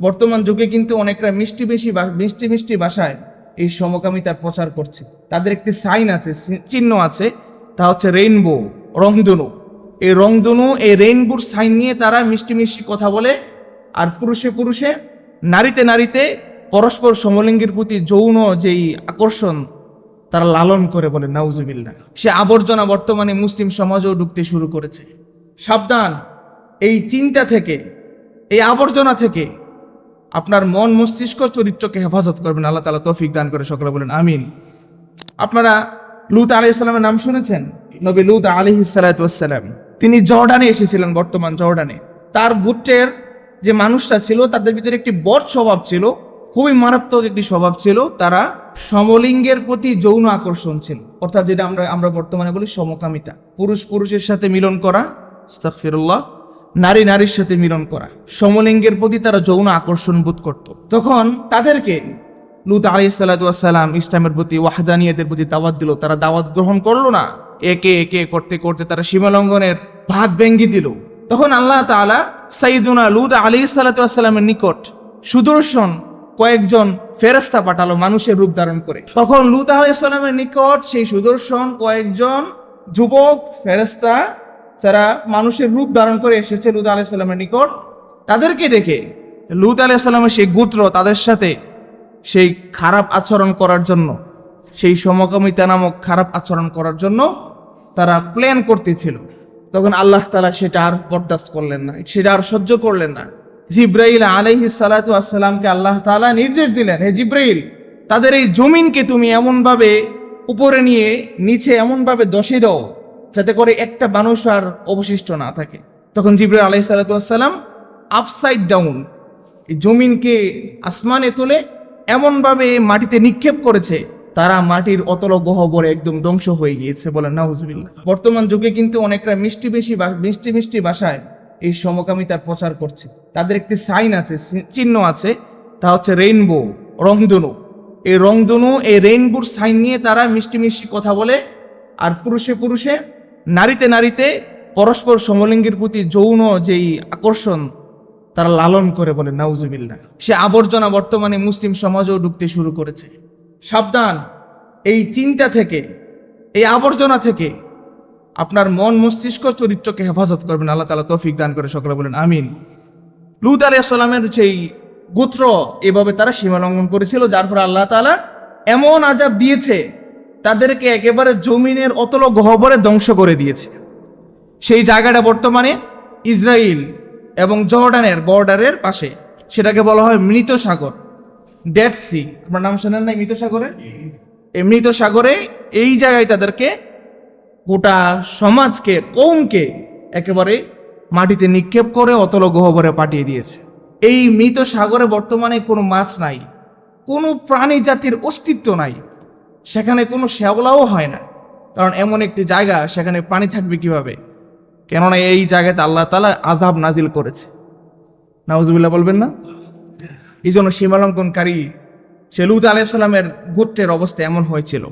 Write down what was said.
বর্তমান যুগে কিন্তু অনেকটা মিষ্টি বা- মিষ্টি মিষ্টি ভাষায় এই সমকামিতার প্রচার করছে। তাদের একটি সাইন আছে চিহ্ন আছে, তা হচ্ছে রেইনবো রংধনু। এই রংধনু, এই রেইনবোর সাইন নিয়ে তারা মিষ্টি মিষ্টি কথা বলে, আর পুরুষে পুরুষে, নারীতে নারীতে পরস্পর সমলিঙ্গের প্রতি যৌন যেই আকর্ষণ, তারা লালন করে বলে নাউজুবিল্লা সে আবর্জনা বর্তমানে মুসলিম সমাজেও ঢুকতে শুরু করেছে। সাবধান, এই চিন্তা থেকে, এই আবর্জনা থেকে আপনার মন মস্তিষ্ক চরিত্রকে হেফাজত করবেন, আল্লাহ তালা তৌফিক দান করে সকলে বলেন, আমিন। আপনারা লুত আলি ইসলামের নাম শুনেছেন? নবী লুত আলি সালাম। তিনি জর্ডানে এসেছিলেন বর্তমান জর্ডানে। তার গুটের যে মানুষটা ছিল, তাদের ভিতরে একটি বট স্বভাব ছিল, খুবই মারাত্মক একটি স্বভাব ছিল, তারা সমলিঙ্গের প্রতি যৌন আকর্ষণ ছিল। অর্থাৎ যেটা আমরা আমরা বর্তমানে বলি সমকামিতা। পুরুষ পুরুষের সাথে মিলন করা নারী নারীর সাথে মিলন করা। সমলিঙ্গের প্রতি তারা যৌন আকর্ষণ বোধ করত। তখন তাদেরকে লুত আলী সাল্লাম ইসলামের প্রতি ওয়াহদানিয়তের প্রতি দাওয়াত দিল। তারা দাওয়াত গ্রহণ করল না। একে একে করতে করতে তারা সীমালঙ্ঘনের ভাত ভেঙ্গি দিল। তখন আল্লাহ তাআলা সাইদুনা লুত আলী সাল্লামের নিকট সুদর্শন কয়েকজন ফেরেস্তা পাঠালো মানুষের রূপ ধারণ করে। তখন লুত আলাইসাল্লামের নিকট সেই সুদর্শন কয়েকজন যুবক ফেরেস্তা যারা মানুষের রূপ ধারণ করে এসেছে লুত আলাইসাল্লামের নিকট, তাদেরকে দেখে লুত আলাইসাল্লামের সেই গোত্র তাদের সাথে সেই খারাপ আচরণ করার জন্য, সেই সমকামিতা নামক খারাপ আচরণ করার জন্য তারা প্ল্যান করতেছিল। তখন আল্লাহ তালা সেটা আর বরদাস্ত করলেন না, সেটা আর সহ্য করলেন না। জিব্রাইল আলাইহি সালাতু আসসালামকে আল্লাহ তাআলা নির্দেশ দিলেন, হে জিব্রাইল, তাদের এই জমিনকে তুমি এমনভাবে উপরে নিয়ে নিচে এমনভাবে দশে দাও যাতে করে একটা মানুষ আর অবশিষ্ট না থাকে। তখন জিব্রাইল আলাইহি সালাতু আসসালাম আপসাইড ডাউন এই জমিনকে আসমানে তুলে এমনভাবে মাটিতে নিক্ষেপ করেছে, তারা মাটির অতল গহ্বরে একদম ধ্বংস হয়ে গিয়েছে বলে নাউজুবিল্লাহ। বর্তমান যুগে কিন্তু অনেকটা মিষ্টি বেশি মিষ্টি মিষ্টি ভাষায় এই সমকামিতার প্রচার করছে। তাদের একটি সাইন আছে চিহ্ন আছে, তা হচ্ছে রেইনবো রংধনু। এই রংধনু, এই রেইনবোর সাইন নিয়ে তারা মিষ্টি মিষ্টি কথা বলে, আর পুরুষে পুরুষে নারীতে নারীতে পরস্পর সমলিঙ্গের প্রতি যৌন যেই আকর্ষণ, তারা লালন করে বলে নাউজুবিল্লা সে আবর্জনা বর্তমানে মুসলিম সমাজেও ঢুকতে শুরু করেছে। সাবধান, এই চিন্তা থেকে, এই আবর্জনা থেকে আপনার মন, মস্তিষ্ক, চরিত্রকে হেফাজত করবেন। আল্লাহ তালা তৌফিক দান করে সকলে বলেন, আমিন। লুত আলাইসাল্লামের সেই গোত্র, এভাবে তারা সীমা লঙ্ঘন করেছিল, যার ফলে আল্লাহ তালা এমন আজাব দিয়েছে তাদেরকে একেবারে জমিনের অতল গহ্বরে ধ্বংস করে দিয়েছে। সেই জায়গাটা বর্তমানে ইসরায়েল এবং জর্ডানের বর্ডারের পাশে। সেটাকে বলা হয় মৃত সাগর। ডেড সি আপনার নাম শোনেন নাই মৃত সাগরে? এই মৃত সাগরে এই জায়গায় তাদেরকে গোটা সমাজকে কৌমকে একেবারে মাটিতে নিক্ষেপ করে অতল গহ্বরে পাঠিয়ে দিয়েছে। এই মৃত সাগরে বর্তমানে কোনো মাছ নাই। কোনো প্রাণী জাতির অস্তিত্ব নাই। সেখানে কোনো শ্যাওলাও হয় না। কারণ এমন একটি জায়গা, সেখানে পানি থাকবে কীভাবে? কেননা এই জায়গাতে আল্লাহ তালা আজাব নাজিল করেছে। নাউজুবিল্লাহ বলবেন না? এই জন্য সীমালঙ্কনকারী সে লুত আলাইসাল্লামের গোত্রের অবস্থা এমন হয়েছিল।